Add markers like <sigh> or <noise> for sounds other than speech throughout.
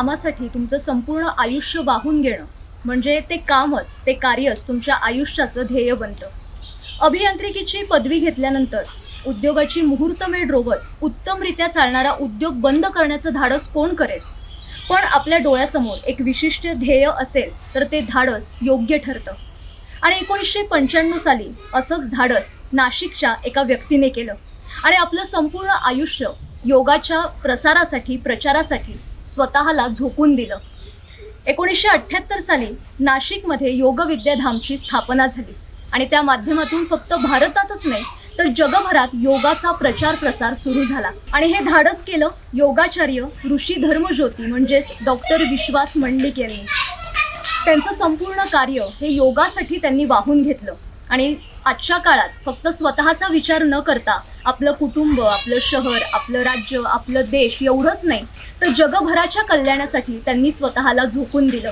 कामासाठी तुमचं संपूर्ण आयुष्य वाहून घेणं म्हणजे ते कामच ते कार्यच तुमच्या आयुष्याचं ध्येय बनतं. अभियांत्रिकीची पदवी घेतल्यानंतर उद्योगाची मुहूर्तमेढ रोवत उत्तमरित्या चालणारा उद्योग बंद करण्याचं धाडस कोण करेल? पण आपल्या डोळ्यासमोर एक विशिष्ट ध्येय असेल तर ते धाडस योग्य ठरतं. आणि एकोणीसशे पंच्याण्णव साली असंच धाडस नाशिकच्या एका व्यक्तीने केलं. आणि आपलं संपूर्ण आयुष्य योगाच्या प्रसारासाठी प्रचारासाठी स्वतःला झोकून दिलं. एकोणीसशे अठ्ठ्याहत्तर साली नाशिकमध्ये योग विद्याधामची स्थापना झाली. आणि त्या माध्यमातून फक्त भारतातच नाही तर जगभरात योगाचा प्रचार प्रसार सुरू झाला. आणि हे धाडस केलं योगाचार्य ऋषी धर्मज्योती म्हणजेच डॉक्टर विश्वास मंडलिक यांनी. त्यांचं संपूर्ण कार्य हे योगासाठी त्यांनी वाहून घेतलं. आणि आजच्या काळात फक्त स्वतःचा विचार न करता आपलं कुटुंब आपलं शहर आपलं राज्य आपलं देश एवढंच नाही तर जगभराच्या कल्याणासाठी त्यांनी स्वतःला झोकून दिलं.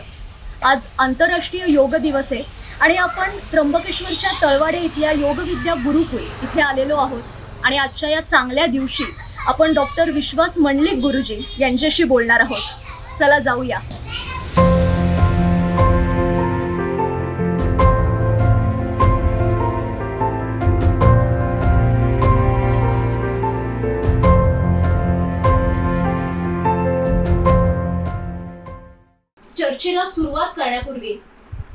आज आंतरराष्ट्रीय योग दिवस आहे आणि आपण त्र्यंबकेश्वरच्या तळवाडे इथल्या योगविद्या गुरुकुल इथे आलेलो आहोत. आणि आजच्या या चांगल्या दिवशी आपण डॉक्टर विश्वास मंडलिक गुरुजी यांच्याशी बोलणार आहोत. चला जाऊया. चर्चेला सुरुवात करण्यापूर्वी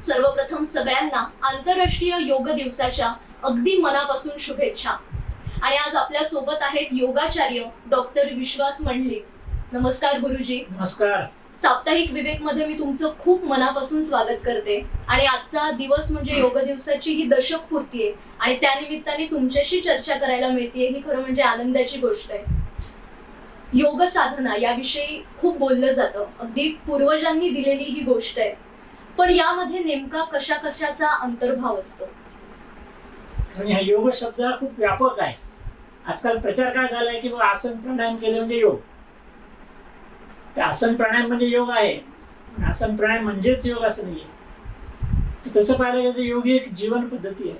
सर्वप्रथम सगळ्यांना आंतरराष्ट्रीय योग दिवसाच्या अगदी मनापासून शुभेच्छा. आणि आज आपल्यासोबत आहेत योगाचार्य डॉक्टर विश्वास मंडलिक. नमस्कार गुरुजी. नमस्कार. साप्ताहिक विवेकमध्ये मी तुमचं खूप मनापासून स्वागत करते. आणि आजचा दिवस म्हणजे योग दिवसाची ही दशक पूर्ती आहे आणि त्यानिमित्ताने तुमच्याशी चर्चा करायला मिळते ही खरं म्हणजे आनंदाची गोष्ट आहे. योग साधना याविषयी खूप बोललं जातं. अगदी पूर्वजांनी दिलेली ही गोष्ट आहे. पण यामध्ये नेमका कशा कशाचा अंतर्भाव असतो? आणि हा योग शब्द हा खूप व्यापक आहे. आजकाल प्रचार काय झालाय की आसन प्राणायाम केले म्हणजे योग? ते आसन प्राणायाम म्हणजे योग आहे. आसन प्राणायाम म्हणजेच योग असं नाही तसं पाहायला गेलं तर योग ही एक जीवन पद्धती आहे.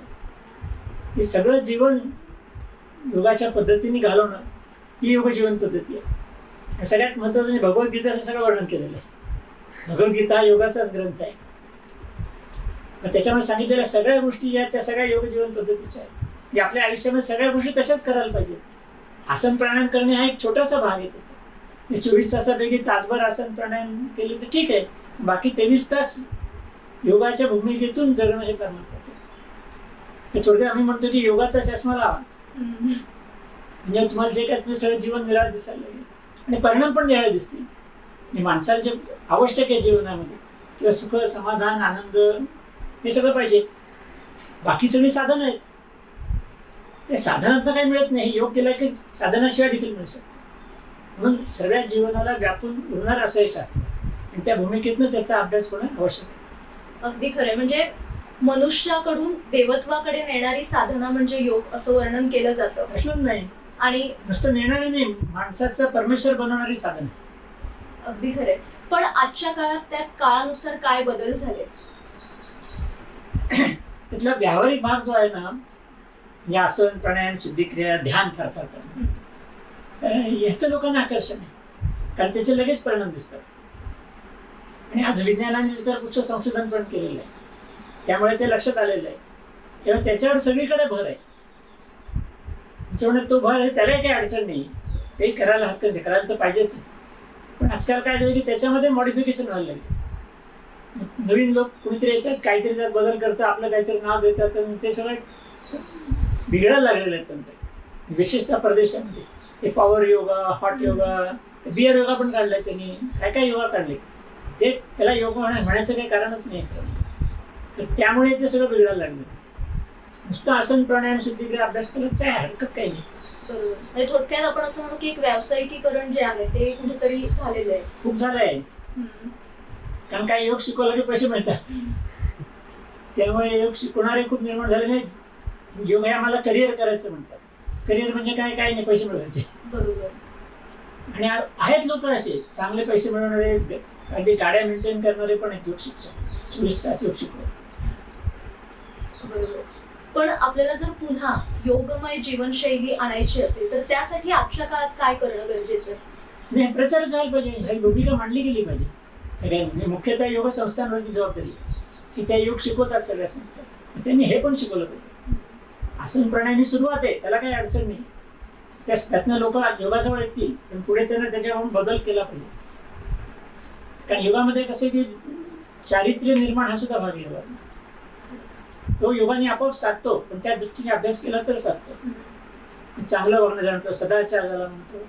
हे सगळं जीवन योगाच्या पद्धतीने घालवणं ही योग जीवन पद्धती आहे. सगळ्यात महत्वाचं म्हणजे भगवद्गीतेचं सगळं वर्णन केलेलं आहे. भगवद्गीता हा योगाचाच ग्रंथ आहे. त्याच्यामुळे त्याच्यामध्ये सांगितलेल्या सगळ्या गोष्टी ज्या आहेत त्या सगळ्या योग जीवन पद्धतीच्या आहेत. की आपल्या आयुष्यामध्ये सगळ्या गोष्टी तशाच करायला पाहिजेत. आसन प्राणायाम करणे हा एक छोटासा भाग आहे त्याचा. म्हणजे चोवीस तासापैकी तासभर आसन प्राणायाम केले तर ठीक आहे. बाकी तेवीस तास योगाच्या भूमिकेतून जगणं हे करणं पाहिजे थोडक्यात आम्ही म्हणतो की योगाचा चष्मा लावा. म्हणजे तुम्हाला जे काय तुम्ही सगळं जीवन निराळ दिसायला लागेल. आणि परिणाम पण द्यायला दिसतील. आणि माणसाला जे आवश्यक आहे जीवनामध्ये किंवा सुख समाधान आनंद हे सगळं पाहिजे. बाकी सगळी साधनं आहेत. ते साधनात काही मिळत नाही. योग केला की साधनाशिवाय देखील मिळू शकतं म्हणून सगळ्या जीवनाला व्यापून उरणार असं हे शास्त्र आणि त्या भूमिकेतनं त्याचा अभ्यास होणं आवश्यक आहे. अगदी खरंय म्हणजे मनुष्याकडून देवत्वाकडे नेणारी साधना म्हणजे योग असं वर्णन केलं जातं. प्रश्नच नाही. आणि नुसतं नेणारे नाही माणसाचा परमेश्वर बनवणारी साधन. आहे अगदी खरंय पण आजच्या काळात त्या काळानुसार काय बदल झाले? त्यातला व्यावहारिक भाग जो आहे ना म्हणजे आसन प्राणायाम शुद्धिक्रिया ध्यान फार करणं अं, ह्याचं लोकांना आकर्षण आहे. कारण त्याचे लगेच परिणाम दिसतात. आणि आज विज्ञानाने त्याच्यावर कुठचं संशोधन पण केलेलं आहे त्यामुळे ते लक्षात आलेलं आहे. तेव्हा त्याच्यावर सगळीकडे भर आहे. त्याच्यामुळे तो भर आहे त्यालाही काही अडचण नाही. काही करायला हरकत नाही करायला तर पाहिजेच पण आजकाल काय झालं की त्याच्यामध्ये मॉडिफिकेशन व्हायला लागले. नवीन लोक कुणीतरी येतात काहीतरी त्यात बदल करतात आपलं काहीतरी नाव देतात आणि ते सगळं बिघडायला लागलेलं आहे तंत्र विशेषतः प्रदेशामध्ये. ते power yoga hot yoga beer yoga पण काढलाय त्यांनी. काय काय योगा काढले? ते त्याला योगा म्हणायचं काही कारणच नाही तर त्यामुळे ते सगळं बिघडायला लागलं. नुसतं आसन प्राणायाम शुद्धिक्रिया अभ्यास केलं काय हरकत काही नाही. बरोबर. म्हणजे थोडक्यात आपण असं म्हणू की एक व्यावसायिकीकरण जे आहे ते कुठेतरी झालेलं आहे. खूप झालं आहे हम्म. कारण काय योग शिकवला की पैसे मिळतात. त्यामुळे योग शिकवणारे खूप निर्माण झाले नाहीत. योग हे आम्हाला करिअर करायचं म्हणतात. करिअर म्हणजे काय काय नाही पैसे मिळवायचे. बरोबर. आणि आ- आहेत लोक असे. चांगले पैसे मिळवणारे ग- अगदी गाड्या मेंटेन करणारे पण आहेत योग शिक्षक. चोवीस तास योग शिकवत बरोबर. पण आपल्याला जर पुन्हा योगमय जीवनशैली आणायची असेल तर त्यासाठी आजच्या काळात काय करणं गरजेचं? आहे नाही प्रचार झाला पाहिजे. ही भूमिका मांडली गेली पाहिजे. सगळ्यांनी म्हणजे मुख्यतः योग संस्थांवरची जबाबदारी की त्या योग शिकवतात सगळ्या संस्था. त्यांनी हे पण शिकवलं पाहिजे. आसन प्राणायाम सुरुवात आहे. त्याला काही अडचण नाही. त्या त्यातनं लोक योगाजवळ येतील. पण पुढे त्यांना त्याच्यावरून बदल केला पाहिजे. कारण योगामध्ये कसं की चारित्र्य निर्माण हा सुद्धा भाग आहे. तो योगाने आपोआप साधतो पण त्या दृष्टीने अभ्यास केला तर साधतो. चांगलं वागणं जाणतो सदाचार झाला म्हणतो.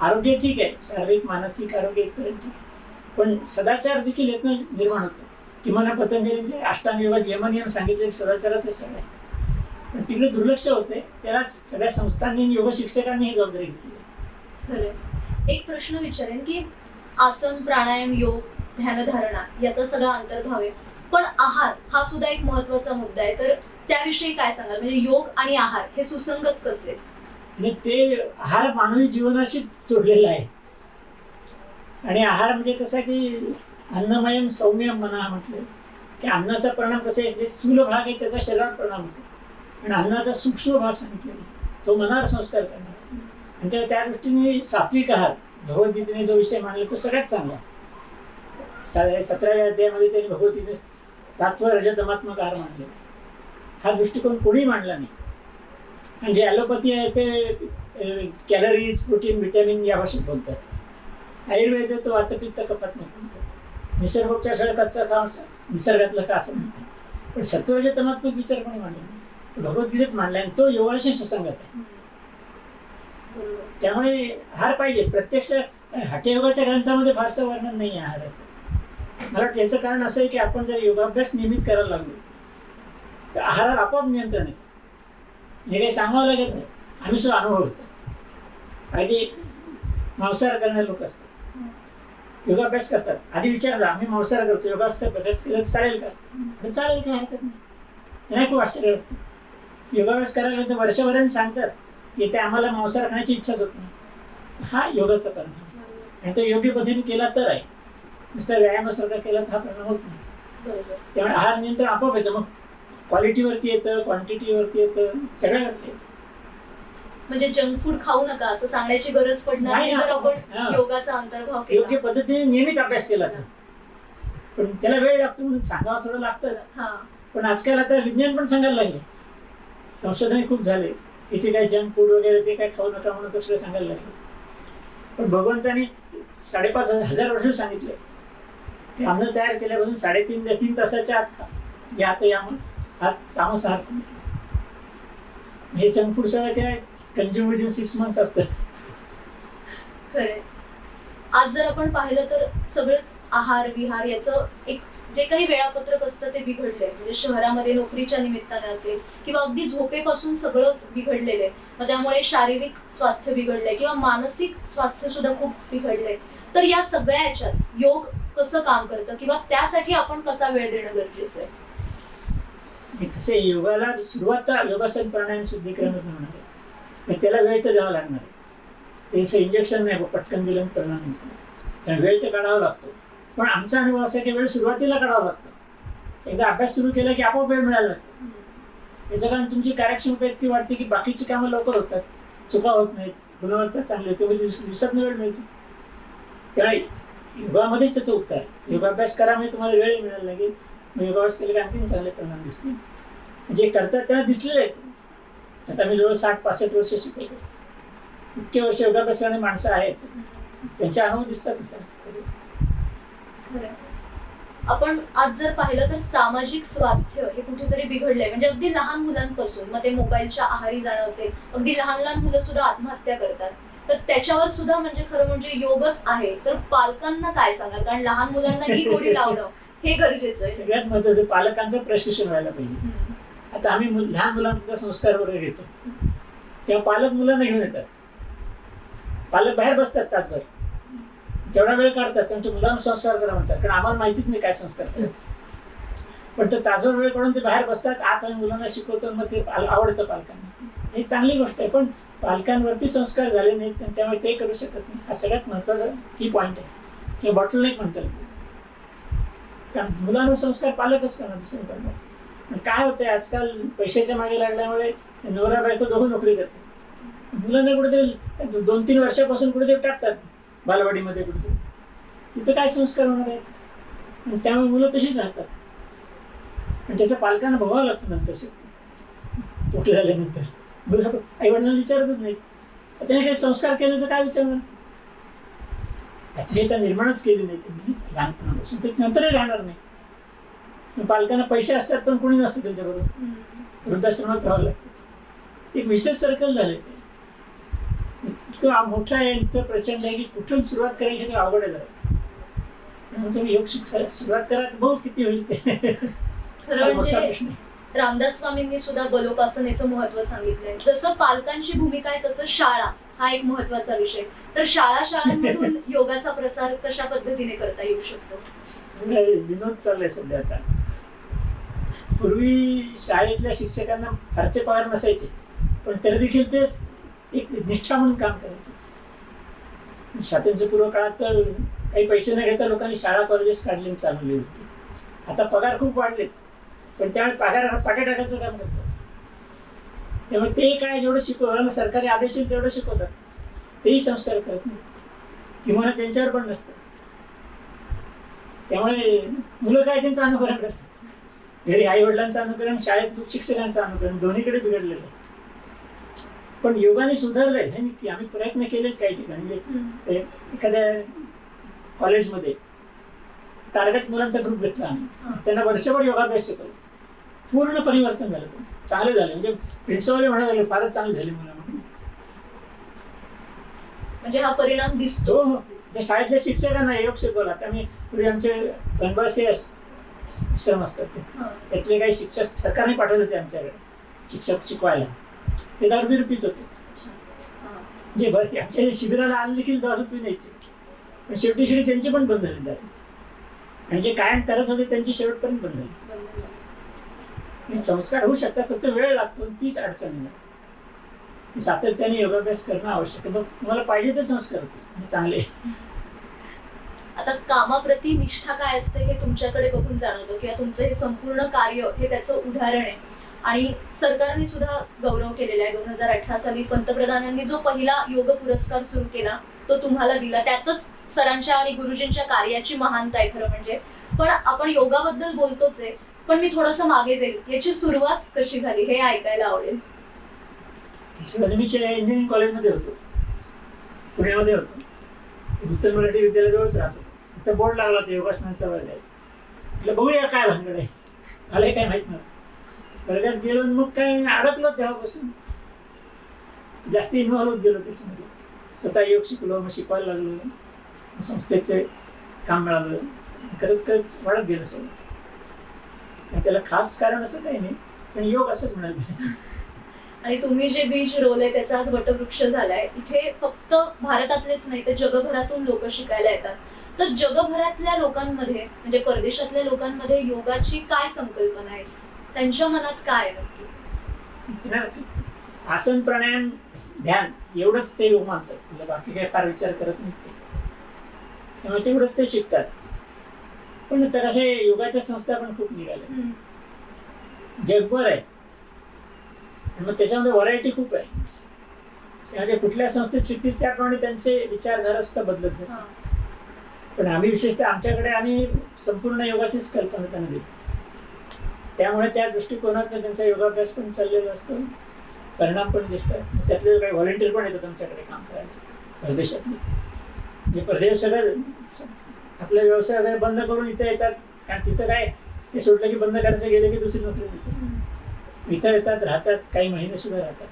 आरोग्य ठीक आहे शारीरिक मानसिक आरोग्य एकपर्यंत ठीक आहे. पण सदाचार देखील येतनं निर्माण होतो. किमान पतंजलींचे अष्टांग योगात यमनियम सांगितले सदाचाराचे सगळे पण तिकडे दुर्लक्ष होते त्याला सगळ्या संस्थांनी योग शिक्षकांनी ही जबाबदारी घेतली. एक प्रश्न विचारेन की आसन प्राणायाम योग ध्यानधारणा याचा सगळा अंतर्भाव आहे पण आहार हा सुद्धा एक महत्त्वाचा मुद्दा आहे. तर त्याविषयी काय सांगाल? म्हणजे योग आणि आहार हे सुसंगत कसे? आणि ते आहार मानवी जीवनाशी जोडलेला आहे. आणि आहार म्हणजे कसं आहे की अन्नमयम सौम्यम मना म्हटलं. की अन्नाचा परिणाम कसा आहे? जे स्थूल भाग आहे त्याचा शरीरावर परिणाम होतो. आणि अन्नाचा सूक्ष्म भाग सांगितलेला तो मनावर संस्कार करणार. आणि त्या- दृष्टीने सात्विक आहार भगवद्गीतेने जो विषय मांडला तो सगळ्यात चांगला आहे. सतराव्या अध्यायामध्ये त्यांनी भगवद्गीते सात्व रजतमात्मक आहार मांडले हा दृष्टिकोन कोणी मांडला नाही. म्हणजे ॲलोपॅथी आहे ते कॅलरीज प्रोटीन व्हिटॅमिन या भाषेत बोलतात आयुर्वेद तो वातपित्त कफात म्हणतात निसर्गोपचार सगळं कच्चा खा निसर्गातलं का असं म्हणतात. पण सत्वरच्या तमात्मक विचार कोणी मांडला नाही. भगवद्गीतेत मांडला आणि तो योगाशी सुसंगत आहे. त्यामुळे आहार पाहिजे प्रत्यक्ष हठयोगाच्या ग्रंथामध्ये फारसं वर्णन नाही आहे आहाराचं. मला वाटतं याचं कारण असं आहे की आपण जर योगाभ्यास नियमित करायला लागलो तर आहारावर आपोआप नियंत्रण आहे हे काही सांगावं लागत नाही. आम्ही सुद्धा अनुभव होतो अगदी मांसाहार करणारे लोक असतात. योगाभ्यास करतात. आधी विचारतात आम्ही मांसाहार करतो योगाभ्यास केलं चालेल का? चालेल काय हरकत नाही. त्यांना खूप आश्चर्य वाटतं. योगाभ्यास करायला तर वर्षभराने सांगतात की ते आम्हाला मांसाहार खाण्याची इच्छाच होत नाही. हा योगाचा परिणाम. आणि तो योग्य पद्धतीने केला तर आहे. नुसता व्यायामासारखा केला तर हा परिणाम होत नाही. त्यामुळे आहार नियंत्रण आपोआप येतं. मग क्वालिटीवरती येतं क्वांटिटीवरती येतं सगळ्यावरती येतं. म्हणजे जंक फूड खाऊ नका असं सांगण्याची गरज पडणार नाही नाही जर ना. आपण. योगाचा अंतर्भाव योग्य पद्धतीने नियमित अभ्यास केला तर. पण त्याला वेळ लागतो म्हणून सांगावं थोडं लागतंच. हा. पण आजकाल आता विज्ञान पण सांगायला लागले. संशोधन खूप झाले. याचे काय जंक फूड वगैरे ते काय खाऊ नका म्हणून तसं सांगायला लागले. पण भगवंतानी साडेपाच हजार वर्ष सांगितले. ते अन्न तयार केल्यापासून साडेतीन ते तीन तासाच्या आत या आता या म्हणून तामस आहार सांगितलं हे जंक फूड सगळं काय? कंझ्युम विदिन सिक्स मंथ्स असतं. खरंय. आज जर आपण पाहिलं तर सगळंच आहार विहार याचं एक जे काही वेळापत्रक असतं ते बिघडलंय. म्हणजे शहरामध्ये नोकरीच्या निमित्ताने असेल किंवा अगदी झोपेपासून सगळंच बिघडलेलं आहे. मग त्यामुळे शारीरिक स्वास्थ्य बिघडलंय किंवा मानसिक स्वास्थ्य सुद्धा खूप बिघडलंय. तर या सगळ्या याच्यात योग कसं काम करतं किंवा त्यासाठी आपण कसा वेळ देणं गरजेचं आहे? कसं आहे, योगाला सुरुवात योगासन प्राणायाम शुद्धीकरण होणार आहे पण त्याला वेळ तर द्यावा लागणार आहे. त्याचं इंजेक्शन नाही पटकन दिलं परिणाम दिसला कारण वेळ तर काढावा लागतो. पण आमचा अनुभव असा आहे की वेळ सुरुवातीला काढावा लागतो. एकदा अभ्यास सुरू केला की आपोआप वेळ मिळायला लागतो. याचं कारण तुमची कार्यक्षमता इतकी वाढते की बाकीची कामं लवकर होतात. चुका होत नाहीत. गुणवत्ता चांगली होते. म्हणजे दिवस- दिवसात वेळ मिळतो. त्यामुळे योगामध्येच त्याचं उत्तर. आहे योगाभ्यास करा म्हणजे तुम्हाला वेळ मिळायला लागेल मग योगाभ्यास केले की आणखीन चांगले परिणाम दिसतील. जे करतात त्यांना दिसलेले आहेत. आता मी जवळ साठ पासष्ट वर्ष शिकवतो. इतके वर्ष योगाभ्यास करणारी माणसं आहेत. त्यांच्या अनुभव दिसतात सगळे. आपण आज जर पाहिलं तर सामाजिक स्वास्थ्य हे कुठेतरी बिघडलंय. म्हणजे अगदी लहान मुलांपासून मग ते मोबाईलच्या आहारी जाणं असेल अगदी लहान लहान मुलं सुद्धा आत्महत्या करतात. तर त्याच्यावर सुद्धा म्हणजे खरं म्हणजे योगच आहे. तर पालकांना काय सांगाल? कारण लहान मुलांना ही गोडी <laughs> लावणं हे गरजेचं आहे. सगळ्यात महत्वाचं पालकांचं प्रशिक्षण व्हायला पाहिजे. आता आम्ही लहान मुलांना संस्कार वगैरे घेतो. तेव्हा पालक मुलांना घेऊन येतात. पालक बाहेर बसतात तासभर. तेवढा वेळ काढतात त्यांच्या मुलांना संस्कार करा म्हणतात. कारण आम्हाला माहितीच नाही काय संस्कार. पण तो तासभर वेळ काढून ते बाहेर बसतात. आत आम्ही मुलांना शिकवतो मग ते आवडतं पालकांना. ही चांगली गोष्ट आहे. पण पालकांवरती संस्कार झाले नाहीत आणि त्यामुळे ते करू शकत नाही. हा सगळ्यात महत्त्वाचा की पॉईंट आहे. किंवा बॉटल नेक म्हणतात. कारण मुलांवर संस्कार पालकच करणार दुसरे करणार पण काय होतंय आजकाल पैशाच्या मागे लागल्यामुळे नवरा बायको दोघं नोकरी करतात. मुलांना कुठेतरी दोन तीन वर्षापासून कुठेतरी टाकतात बालवाडीमध्ये कुठे तिथं काय संस्कार होणार आहेत? आणि त्यामुळे मुलं तशीच राहतात. आणि त्याचा पालकांना भोगावं लागतं नंतर. शेवटी. मोठे झाल्यानंतर. आई वडिलांना विचारतच नाही त्याने काही संस्कार केले तर काय विचारणार? आपली आता निर्माणच केली नाही. त्यांनी लहानपणापासून. ते नंतरही राहणार नाही. पालकांना पैसे असतात पण कोणी नसतं त्यांच्याबरोबर. वृद्धाश्रमात राहावं लागतं. एक विशेष सर्कल झालं ते. इतकं मोठं आहे इतकं प्रचंड आहे की कुठून सुरुवात करायची ते अवघड आहे तुम्ही योग शिक्षा सुरुवात करा तर बहुत किती होईल ते. <laughs> रामदास स्वामींनी सुद्धा बलोपासनेचं महत्त्व सांगितलंय. जसं पालकांची भूमिका आहे तसं शाळा हा एक महत्त्वाचा विषय. तर शाळा शाळांमधून <laughs> योगाचा प्रसार कशा पद्धतीने करता येऊ शकतो? विनोद चाललाय सध्या आता. पूर्वी शाळेतल्या शिक्षकांना फारसे पगार नसायचे पण तरी देखील ते एक निष्ठा म्हणून काम करायचे. स्वातंत्र्यपूर्व काळात तर काही पैसे न घेता लोकांनी शाळा कॉलेजेस काढली चालवली होती. आता पगार खूप वाढलेत. पण त्यावेळेस पगार पाट्या टाकायचं काम करतात त्यामुळे ते काय जेवढं शिकवलं सरकारी आदेश येईल तेवढं शिकवतात. तेही संस्कार करत नाही. किंवा त्यांच्यावर पण नसतं. त्यामुळे मुलं काय त्यांचं अनुकरण करतात? घरी आई वडिलांचं अनुकरण शाळेत शिक्षकांचं अनुकरण दोन्हीकडे बिघडलेलं आहे. पण योगाने सुधारलंय हे की आम्ही प्रयत्न केलेत काही ठिकाणी. म्हणजे एखाद्या कॉलेजमध्ये टार्गेट मुलांचा ग्रुप घेतला. आम्ही. त्यांना वर्षभर योगाभ्यास शिकवला. पूर्ण परिवर्तन झालं. चांगले झाले. म्हणजे प्रिन्सिपल म्हणत झाले फारच चांगले झाले मुलं. म्हणून म्हणजे हा परिणाम दिसतो. तो शाळेतल्या शिक्षकांना योग शिकवला. त्यामुळे पूर्वी आमचे वनवासी आश्रम असतात ते. त्यातले काही शिक्षक सरकारने पाठवले होते आमच्याकडे शिक्षक शिकवायला. ते दारू बिरू पित होते. म्हणजे बरं आमच्या शिबिराला आले देखील दारू पिऊन यायचे पण शेवटी शेवटी त्यांची पण बंद झाली दारू. आणि जे कायम करत होते त्यांची शेवटपर्यंत बंद झाली. आणि संस्कार होऊ शकतात फक्त वेळ लागतो तीच अडचण आहे सातत्याने योगाभ्यास करणं आवश्यक आहे. मग तुम्हाला पाहिजे ते संस्कार होते चांगले. आता कामाप्रती निष्ठा काय असते हे तुमच्याकडे बघून जाणवतो किंवा तुमचं हे संपूर्ण कार्य हे त्याचं उदाहरण आहे. आणि सरकारने सुद्धा गौरव केलेला आहे. दोन हजार अठरा साली पंतप्रधानांनी जो पहिला योग पुरस्कार सुरू केला तो तुम्हाला दिला. त्यातच सरांच्या आणि गुरुजींच्या कार्याची महानता आहे खरं म्हणजे. पण आपण योगाबद्दल बोलतोच आहे. पण मी थोडंसं मागे जाईल. याची सुरुवात कशी झाली हे ऐकायला आवडेल. शिवाजी मी इंजिनिअरिंग कॉलेजमध्ये होतो. पुण्यामध्ये होतो. उत्तर मराठी विद्यालयाजवळच राहतो. तिथं बोर्ड लागला ते योगासनांचा वर्ग आहे म्हटलं बघूया काय भानगड आहे. मला काय माहीत नव्हतं. वर्गात गेलो मग काय अडकलो तेव्हापासून. जास्त इन्व्हॉल्व होत गेलो त्याच्यामध्ये. स्वतः योग शिकलो मग शिकवायला लागलो. संस्थेचे काम मिळालं. करत करत वाढत गेलं सगळं. आणि त्याला खास कारण असं काही नाही पण योग असंच म्हणाल आणि तुम्ही जे बीज रोवलंय त्याचा आज वटवृक्ष झालाय. इथे फक्त भारतातलेच नाही तर जगभरातून लोक शिकायला येतात. तर जगभरातल्या लोकांमध्ये म्हणजे परदेशातल्या लोकांमध्ये योगाची काय संकल्पना आहे? त्यांच्या मनात काय नक्की? आसन प्राणायाम ध्यान एवढंच ते योग मानतात. बाकी काय फार विचार करत नाही त्यामुळे तेवढंच ते शिकतात. पण तर असे योगाच्या संस्था पण खूप निघाल्या. जगभर आहे. मग त्याच्यामध्ये व्हरायटी खूप आहे. त्यामध्ये कुठल्या संस्थेत शिकतील त्याप्रमाणे त्यांचे विचारधारा सुद्धा बदलत जातात. पण आम्ही विशेषतः आमच्याकडे आम्ही संपूर्ण योगाचीच कल्पना त्यांना देतो. त्यामुळे त्या दृष्टिकोनात त्यांचा योगाभ्यास पण चाललेला असतो. परिणाम पण दिसतात. त्यातले काही व्हॉलेंटियर पण येतात आमच्याकडे काम करायला. परदेशातले. म्हणजे परदेश सगळं आपला व्यवसाय वगैरे बंद करून इथे येतात. कारण तिथं काय ते सोडलं की बंद करायचं गेलं की दुसरी नोकरी मिळते. इथं येतात राहतात काही महिने सुद्धा राहतात.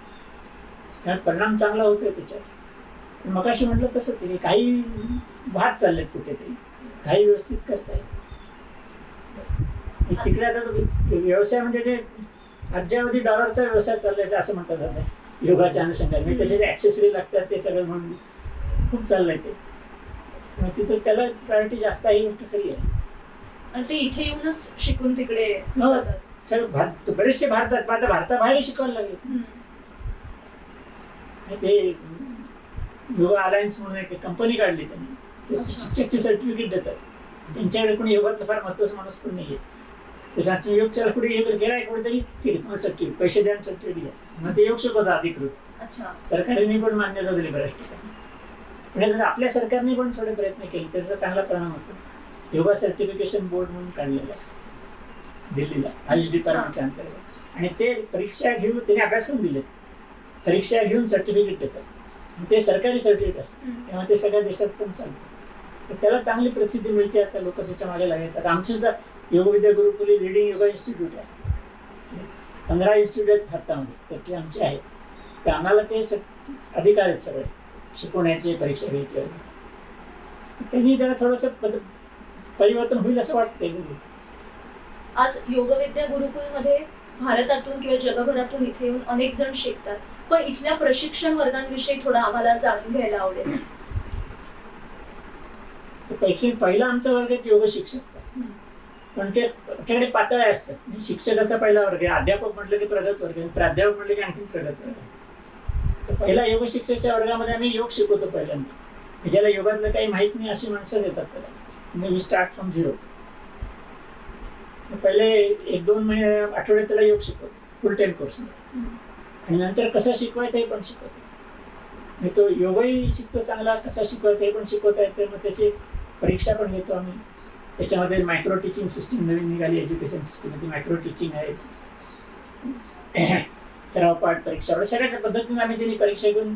कारण परिणाम चांगला होतोय त्याच्यात. मगाशी म्हटलं तसंच आहे की काही भात चाललेत कुठेतरी. काही व्यवस्थित करताय तिकडे आता व्यवसाय म्हणजे ते अब्जावधी डॉलरचा व्यवसाय चाललाय असं म्हणतात आता. योगाच्या अनुषंगाने. म्हणजे त्याचे जे ऍक्सेसरी लागतात ते सगळं म्हणून खूप चाललंय ते. तिथं त्याला प्रायोरिटी जास्त आहे गोष्ट खरी आहे. आणि ते इथे येऊनच शिकून तिकडे हो. जातात. सगळं भारत बरेचसे भारतात आता भारताबाहेर शिकवायला लागले. हम्म. आणि ते योगा अलायन्स म्हणून एक कंपनी काढली त्यांनी. ते अच्छा. शिक्षकचे सर्टिफिकेट देतात. त्यांच्याकडे कोणी योगातलं फार महत्त्वाचा माणूस पण नाही आहे त्याच्यात तुम्ही योगच्याला कुठे हे गेलाय कुठेतरी ठीक आहे तुम्हाला सर्टिफिकेट पैसे द्या सर्टिफिकेट द्या मग ते योग शिकवतात अधिकृत. अच्छा. सरकारने पण मान्यता दिली बऱ्याच ठिकाणी. म्हणजे आता आपल्या सरकारने पण थोडे प्रयत्न केले त्याचा चांगला परिणाम होतो. योगा सर्टिफिकेशन बोर्ड म्हणून काढलेलं दिल्लीला आयुष डिपार्टमेंटच्या अंतर्गत. आणि ते परीक्षा घेऊन त्याने अभ्यासक्रम दिले. परीक्षा घेऊन सर्टिफिकेट देतात. ते सरकारी सर्टिफिकेट असतं. तेव्हा ते सगळ्या देशात पण चालतं. तर त्याला चांगली प्रसिद्धी मिळते आता लोक त्याच्यामागे लागतात आमची सुद्धा योगविद्या गुरुकुली रिडिंग योगा इन्स्टिट्यूट आहे. पंधरा इन्स्टिट्यूट आहेत भारतामध्ये. त्यातले आमचे आहेत. तर आम्हाला ते स अधिकार आहेत सगळे. शिकवण्याचे परीक्षा घ्यायचे वगैरे. त्यांनी जरा थोडंसं परिवर्तन होईल असं वाटतंय बघू. आज योगविद्या गुरुकुलमध्ये भारतातून किंवा जगभरातून इथे येऊन अनेक जण शिकतात. पण इथल्या प्रशिक्षण वर्गांविषयी थोडं आम्हाला जाणून घ्यायला आवडेल. पैकी पहिला आमचा वर्ग आहे योग शिक्षकचा पण ते त्याकडे पातळ्या असतात. म्हणजे शिक्षकाचा पहिला वर्ग आहे. अध्यापक म्हटलं की प्रगत वर्ग आहे. प्राध्यापक म्हटलं की आणखी प्रगत वर्ग आहे. पहिला योग शिक्षकच्या वर्गामध्ये आम्ही योग शिकवतो पहिल्यांदा. ज्याला योगातलं काही माहीत नाही अशी माणसं देतात त्याला. मी वी स्टार्ट फ्रॉम झिरो पहिले एक दोन महिने आठवड्यात त्याला योग शिकवतो फुल टाईम कोर्स आणि नंतर कसं शिकवायचं हे पण शिकवतो. म्हणजे तो योगही शिकतो चांगला कसा शिकवायचा हे पण शिकवता येते. मग त्याची परीक्षा पण घेतो आम्ही. त्याच्यामध्ये मायक्रो टीचिंग सिस्टीम नवीन निघाली एज्युकेशन सिस्टीम ती मायक्रो टीचिंग आहे. सराव पाठ परीक्षा सगळ्या पद्धतीने आम्ही त्यांनी परीक्षा घेऊन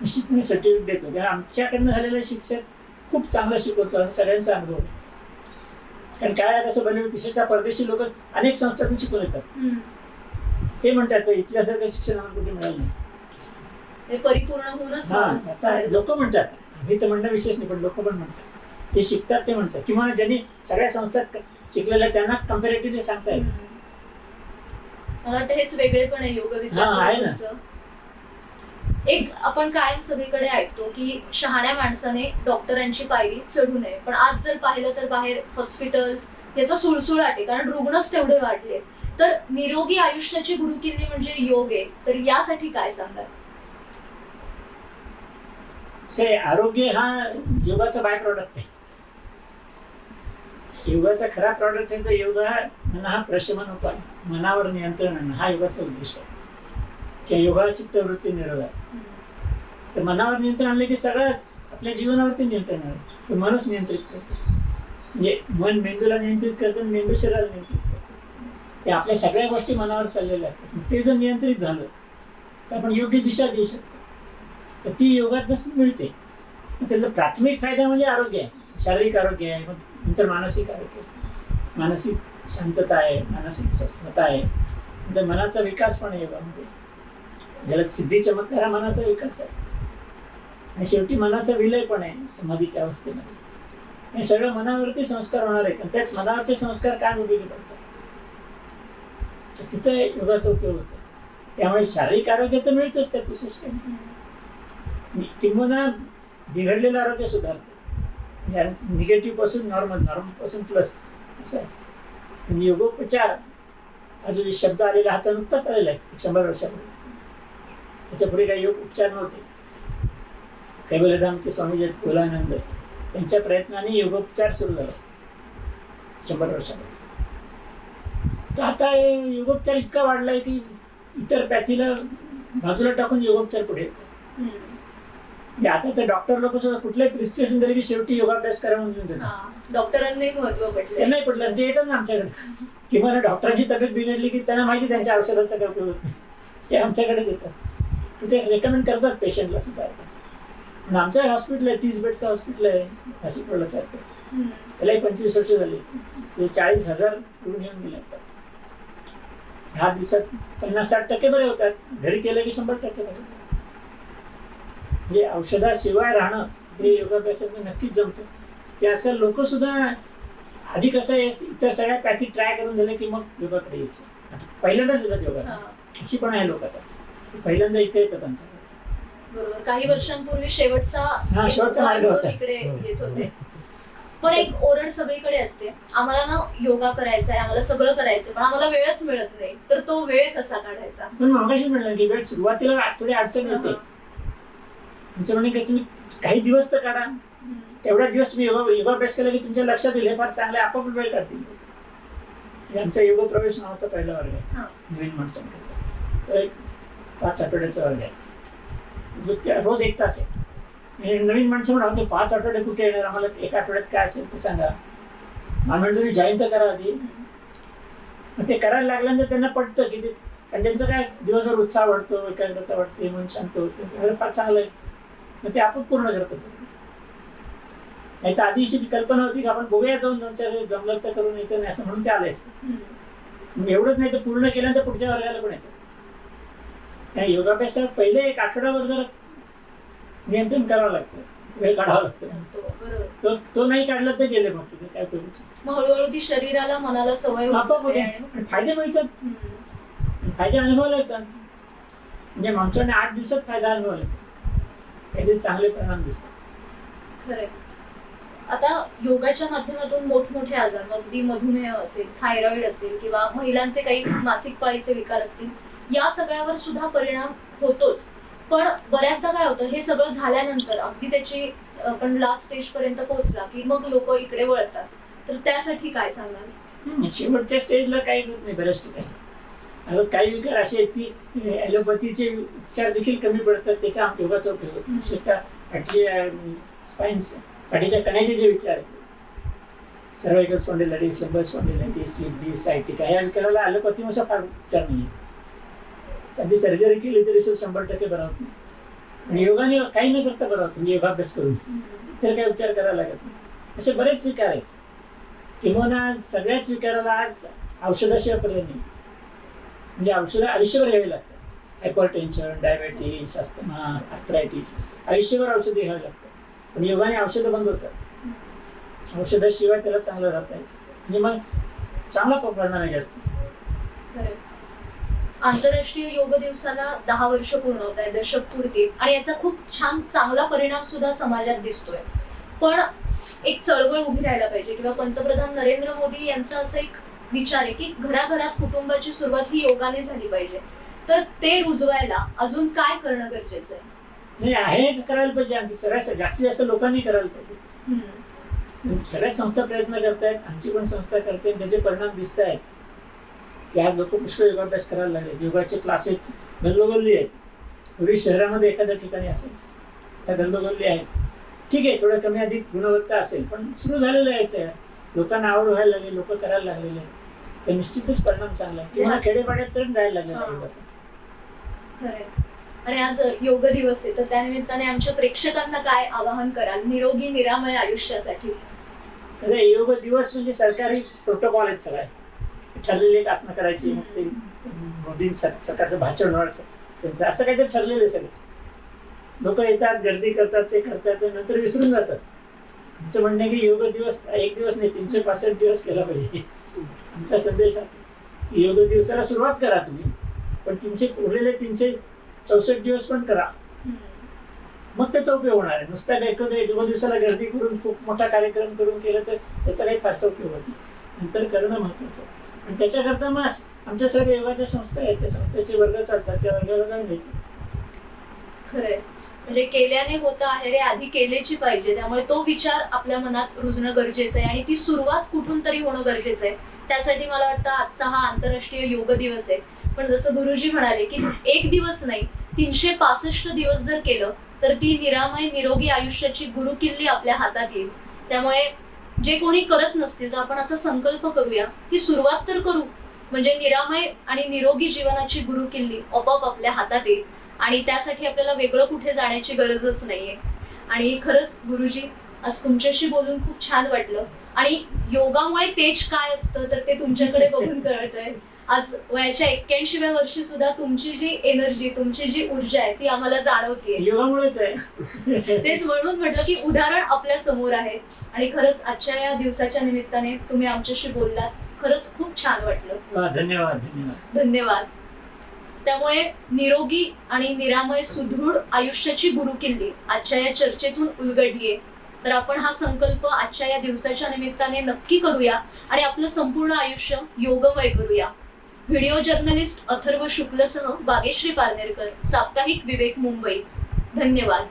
निश्चितपणे सर्टिफिकेट देतो. कारण आमच्याकडनं झालेले शिक्षक खूप चांगलं शिकवतो सगळ्यांचा अनुभव. कारण काय आहे कसं बनवलं विशेषतः परदेशी लोक अनेक संस्थांनी शिकून येतात. ते म्हणतात "बा, इथल्यासारखं शिक्षण आम्हाला कुठे मिळालं नाही. हे परिपूर्ण होऊनच हा लोक म्हणतात. मी तर म्हणणं विशेष नाही पण लोक पण म्हणतात. ते शिकतात ते म्हणतात. किंवा ज्यांनी सगळ्या संस्थात शिकलेल्या त्यांना कम्पॅरेटिव्हली सांगता हम्म. मला वाटतं हेच वेगळे पण आहे. गुरुकुलचं. एक आपण कायम सगळीकडे ऐकतो की शहाण्या माणसाने डॉक्टरांची पायरी चढू नये. पण आज जर पाहिलं तर बाहेर हॉस्पिटल्स याचा सुळसुळाट आहे कारण रुग्णच तेवढे वाढले. तर निरोगी आयुष्याची गुरुकिल्ली म्हणजे योग आहे. तर यासाठी काय सांगाल? से आरोग्य हा योगाचा बाय प्रॉडक्ट आहे. योगाचा खरा प्रॉडक्ट आहे तर योगा मन हा प्रशमन उपाय मनावर नियंत्रण आणणं हा योगाचा उद्देश आहे. किंवा योगा चित्तवृत्ती आहे. तर मनावर नियंत्रण आणलं की सगळं आपल्या जीवनावरती नियंत्रण आलं तर मनच नियंत्रित करतं. म्हणजे मन मेंदूला नियंत्रित करतं मेंदू शरीराला नियंत्रित करतं. ते आपल्या सगळ्या गोष्टी मनावर चाललेल्या असतात. मग ते जर नियंत्रित झालं तर आपण योग्य दिशा देऊ शकतो. तर ती योगातच मिळते. त्याचा प्राथमिक फायदा म्हणजे आरोग्य आहे. शारीरिक आरोग्य आहे. मग नंतर मानसिक आरोग्य. आहे. मानसिक शांतता आहे मानसिक स्वस्थता आहे. नंतर मनाचा विकास पण आहे योगामध्ये ज्याला सिद्धी चमत्कार हा मनाचा विकास आहे. आणि शेवटी मनाचा विलय पण आहे समाधीच्या अवस्थेमध्ये. हे सगळं मनावरती संस्कार होणार आहेत. आणि त्यात मनावरचे संस्कार काय उपयोगी पडतात? तर तिथं योगाचा उपयोग होतो. त्यामुळे शारीरिक आरोग्य तर मिळतंच त्यात विशेष काही किंबहुना बिघडलेलं आरोग्य सुधारतं. निगेटिव्हपासून नॉर्मल नॉर्मलपासून प्लस असं आहे. योगोपचार हा जो शब्द आलेला हा तर नुकताच आलेला आहे. शंभर वर्षापूर्वी. त्याच्यापुढे काही योग उपचार नव्हते. कैबलधामचे स्वामी जे कुलानंद. त्यांच्या प्रयत्नाने योगोपचार सुरू झाला. शंभर वर्षापूर्वी. तर आता योगोपचार इतका वाढलाय की इतर पॅथीला बाजूला टाकून योगोपचार पुढे म्हणजे आता तर डॉक्टर लोक सुद्धा कुठल्याही प्रिस्क्रिप्शन दिले की शेवटी योगाभ्यास करा म्हणून देतात. हा, डॉक्टरांनी महत्त्व पटले त्यांनाही पडलं आणि ते येतात ना आमच्याकडे. किंवा डॉक्टरांची तब्येत बिघडली की त्यांना माहिती त्यांच्या औषधाचा काय उपयोग होत. नाही ते आमच्याकडे देतात. ते रेकमेंड करतात पेशंटला सुद्धा. आता पण आमच्या हॉस्पिटल आहे तीस बेडचं हॉस्पिटल आहे नाशिकला चालतं. त्यालाही पंचवीस वर्ष झाली. ते चाळीस हजार रुग्ण येऊन गेले दहा दिवसात पन्नास साठ टक्के बरे होतात. घरी केलं की शंभर टक्के बरे म्हणजे औषधाशिवाय राहणं हे योगाभ्यासात नक्कीच जमतं. ते आजकाल लोक सुद्धा आधी कसं आहे इतर सगळ्या पॅथी ट्राय करून झालं की मग योगाकडे यायचं. पहिल्यांदाच येतात योगा अशी पण आहे लोक आता. पहिल्यांदा इथे येतात बरोबर. काही वर्षांपूर्वी शेवटचा शेवटचा मार्ग होता. तिकडे हो. येत होते. पण एक ओरड सगळीकडे असते. आम्हाला ना योगा करायचा आहे आम्हाला सगळं करायचं पण आम्हाला वेळच मिळत नाही. तर तो वेळ कसा काढायचा? पण मगाशी म्हणलं की वेळ सुरुवातीला थोडी अडचण येते. तुमचं म्हणणे की तुम्ही काही दिवस तर काढा. तेवढ्या दिवस तुम्ही योगा योगाभ्यास केला की तुमच्या लक्षात येईल हे फार चांगले आपोआप वेळ काढतील. आमचा योग प्रवेश नावाचा पहिला वर्ग आहे. हा. नवीन माणसांकरता तो एक पाच आठवड्याचा वर्ग आहे. रोज एक तास आहे. नवीन माणसं म्हणा ते पाच आठवडे कुठे येणार? आम्हाला एका आठवड्यात काय असेल ते सांगा. आम्ही तुम्ही जॉईन तर करा आधी. ते करायला लागल्यानंतर त्यांना पडतं की ते आणि त्यांचं काय दिवसभर उत्साह वाटतो एकाग्रता वाटते मन शांत होते. फार चांगलं आहे. मग ते आपण पूर्ण करतो. नाही तर आधी अशी कल्पना होती की आपण बघूया जाऊन दोन चार दिवस जमलं तर करून येतं नाही असं म्हणून ते आले असते मग एवढंच नाही तर पूर्ण केल्यानंतर पुढच्या वर्गाला पण येतं. नाही योगाभ्यासात पहिले एक आठवड्यावर जर नियंत्रण करावं लागतं. वेळ काढावा लागतो. तो, तो नाही काढला तर गेले मग काय करू? हळूहळू ती शरीराला मनाला सवय फायदे मिळतात. फायदे अनुभवले येतात म्हणजे माणसाने आठ दिवसात फायदा अनुभवले. काहीतरी चांगले परिणाम दिसतात. खरंय. आता योगाच्या माध्यमातून मोठमोठे आजार मग अगदी मधुमेह असेल थायरॉइड असेल किंवा महिलांचे काही मासिक पाळीचे विकार असतील या सगळ्यावर सुद्धा परिणाम होतोच. पण बऱ्याचदा काय होतं हे सगळं झाल्यानंतर अगदी त्याची आपण लास्ट स्टेज पर्यंत पोहोचला की मग लोक इकडे वळतात. तर त्यासाठी काय सांगाल? शेवटच्या स्टेजला काही होत नाही बऱ्याच ठिकाणी. काही विकार असे आहेत की ॲलोपॅथीचे उपचार देखील कमी पडतात त्याच्या योगाचा उपयोग होतो. विशेषतः पाठी स्पाईन्स पाठीच्या कण्याचे जे विचार आहेत. Cervical spondylitis lumbar spondylitis slip sciatica या विकाराला ॲलोपॅथीनुसार फार उपचार नाही आहे साधी सर्जरी केली तरी सुद्धा शंभर टक्के बरा होत नाही. आणि योगाने काही न करता बरा होतो म्हणजे योगाभ्यास करून. तर काही उपचार करायला लागत नाही. असे बरेच विकार आहेत. किंवा सगळ्याच विकाराला आज औषधाशिवाय पर्याय नाही म्हणजे औषधं आयुष्यभर घ्यावी लागतात हायपरटेन्शन डायबेटीस अस्थमा आर्थरायटिस आयुष्यभर औषधं घ्यावी लागतात पण योगाने औषधं बंद होतात. औषधाशिवाय त्याला चांगलं राहत आहे म्हणजे मग चांगला परिणाम आहे जास्त. आंतरराष्ट्रीय योग दिवसाला दहा वर्ष पूर्ण होत आहे दशक पूर्ती आणि याचा खूप छान चांगला परिणाम सुद्धा समाजात दिसतोय. पण एक चळवळ उभी राहायला पाहिजे. किंवा पंतप्रधान नरेंद्र मोदी यांचा असं एक विचार आहे की घराघरात कुटुंबाची सुरुवात ही योगाने झाली पाहिजे. तर ते रुजवायला अजून काय करणं गरजेचं आहे? नाही आहेच करायला पाहिजे. आणखी सगळ्या जास्तीत जास्त लोकांनी करायला पाहिजे. हम्म. सगळ्याच संस्था प्रयत्न करतायत आमची पण संस्था करते. त्याचे परिणाम दिसत आहेत की आज लोक पुष्कळ योगाभ्यास करायला लागले. योगाचे क्लासेस गल्लोगल्ली आहेत. पूर्वी शहरामध्ये एखाद्या ठिकाणी असायचे. त्या गल्लोगल्ली आहेत. ठीक आहे थोडं कमी अधिक गुणवत्ता असेल पण सुरू झालेलं आहे त्या लोकांना आवड व्हायला लागली लोक करायला लागलेले आहेत. तर निश्चितच परिणाम चांगला आहे. किंवा खेडेपाड्यात आहे योगा. खरंय. आणि आज योग दिवस आहे तर त्यानिमित्ताने आमच्या प्रेक्षकांना काय आवाहन कराल? निरोगी निरामय आयुष्यासाठी. आहे, योग दिवस म्हणजे सरकारी प्रोटोकॉल आहेत सगळ्या. ठरलेले एक आसनं करायची मग ते मोदीं सर- सरकारचं भाषण व्हायचं त्यांचं असं काहीतरी ठरलेलं आहे सगळं. लोक येतात गर्दी करतात ते करतात ते नंतर विसरून जातात. आमचं म्हणणं की योग दिवस एक दिवस नाही तीनशे पासष्ट दिवस केला पाहिजे. आमचा संदेश हाच आहे की योग दिवसाला सुरुवात करा तुम्ही पण तीनशे उरलेले तीनशे चौसष्ट दिवस पण करा. मग त्याचा उपयोग होणार आहे. नुसता काय एखाद्या दोन दिवसाला गर्दी करून खूप मोठा कार्यक्रम करून केलं तर त्याचा काही फारसा उपयोग होत नाही. नंतर करणं महत्वाचं. आणि त्याच्याकरता मग आमच्या सगळ्या योगाच्या संस्था आहेत. त्या संस्थेचे वर्ग चालतात त्या वर्गाला जाऊन घ्यायचं. खरंय. म्हणजे केल्याने होतं आहे रे आधी केलेची पाहिजे. त्यामुळे तो विचार आपल्या मनात रुजणं गरजेचं आहे आणि ती सुरुवात कुठून तरी होणं गरजेचं आहे. त्यासाठी मला वाटतं आजचा हा आंतरराष्ट्रीय योग दिवस आहे. पण जसं गुरुजी म्हणाले की एक दिवस नाही तीनशे पासष्ट दिवस जर केलं तर ती निरामय निरोगी आयुष्याची गुरुकिल्ली आपल्या हातात येईल. त्यामुळे जे कोणी करत नसतील तर आपण असा संकल्प करूया की सुरुवात तर करू म्हणजे निरामय आणि निरोगी जीवनाची गुरुकिल्ली आपोआप आपल्या हातात येईल. आणि त्यासाठी आपल्याला वेगळं कुठे जाण्याची गरजच नाहीये. आणि खरंच गुरुजी आज तुमच्याशी बोलून खूप छान वाटलं. आणि योगामुळे तेज काय असतं तर ते तुमच्याकडे बघून <laughs> कळतंय. आज वयाच्या एक्क्याऐंशीव्या वर्षी सुद्धा तुमची जी एनर्जी तुमची जी ऊर्जा आहे ती आम्हाला जाणवतीये. योगामुळेच आहे. <laughs> तेच म्हणून म्हटलं की उदाहरण आपल्यासमोर आहे. आणि खरंच आजच्या या दिवसाच्या निमित्ताने तुम्ही आमच्याशी बोललात. खरंच खूप छान वाटलं. धन्यवाद. धन्यवाद. त्यामुळे निरोगी आणि निरामय सुदृढ आयुष्याची गुरुकिल्ली आजच्या या चर्चेतून उलगडलीये. तर आपण हा संकल्प आजच्या या दिवसाच्या निमित्ताने नक्की करूया आणि आपलं संपूर्ण आयुष्य योगमय करूया. व्हिडिओ जर्नलिस्ट अथर्व शुक्लसह बागेश्री पारनेरकर साप्ताहिक विवेक मुंबई. धन्यवाद.